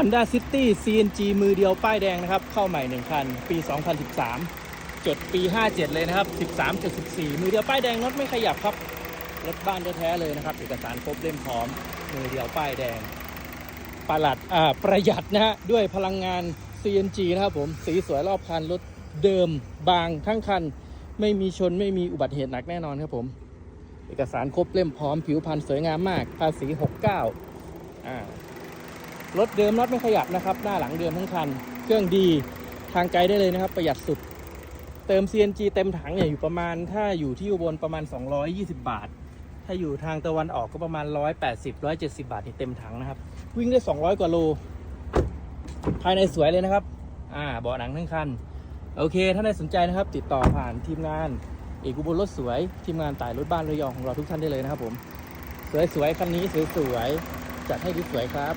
Honda City CNG มือเดียวป้ายแดงนะครับ เข้าใหม่ 1 คัน ปี 2013 จดปี 57 เลยนะครับ 13.14 มือเดียวป้ายแดงรถไม่ขยับครับ รถบ้านแท้ๆเลยนะครับ เอกสารครบเล่มพร้อม มือเดียวป้ายแดง ประหลัดอ่าประหยัดนะฮะ ด้วยพลังงาน CNG นะครับผม สีสวยรอบคัน รถเดิมบางทั้งคัน ไม่มีชนไม่มีอุบัติเหตุหนักแน่นอนครับผม เอกสารครบเล่มพร้อมผิวพรรณสวยงามมาก ภาษี 69อ่า รถเดิมรถไม่ขยับนะครับ หน้าหลังเดิมทั้งคัน เครื่องดีทางไกลได้เลยนะครับ ประหยัดสุด เติม CNG เต็มถังเนี่ยอยู่ประมาณถ้าอยู่ที่อุบลประมาณ 220 บาท ถ้าอยู่ทางตะวันออกก็ประมาณ 180 170 บาทนี่เต็มถังนะครับ วิ่งได้ 200 กว่าโล ภายในสวยเลยนะครับ อ่าเบาะหนังทั้งคัน โอเค ถ้าได้สนใจนะครับ ติดต่อผ่านทีมงานเอกอุบลรถสวย ทีมงานต่ายรถบ้านระยองของเราทุกท่านได้เลยนะครับผม สวยๆคันนี้สวยๆจัดให้ดีสวยครับ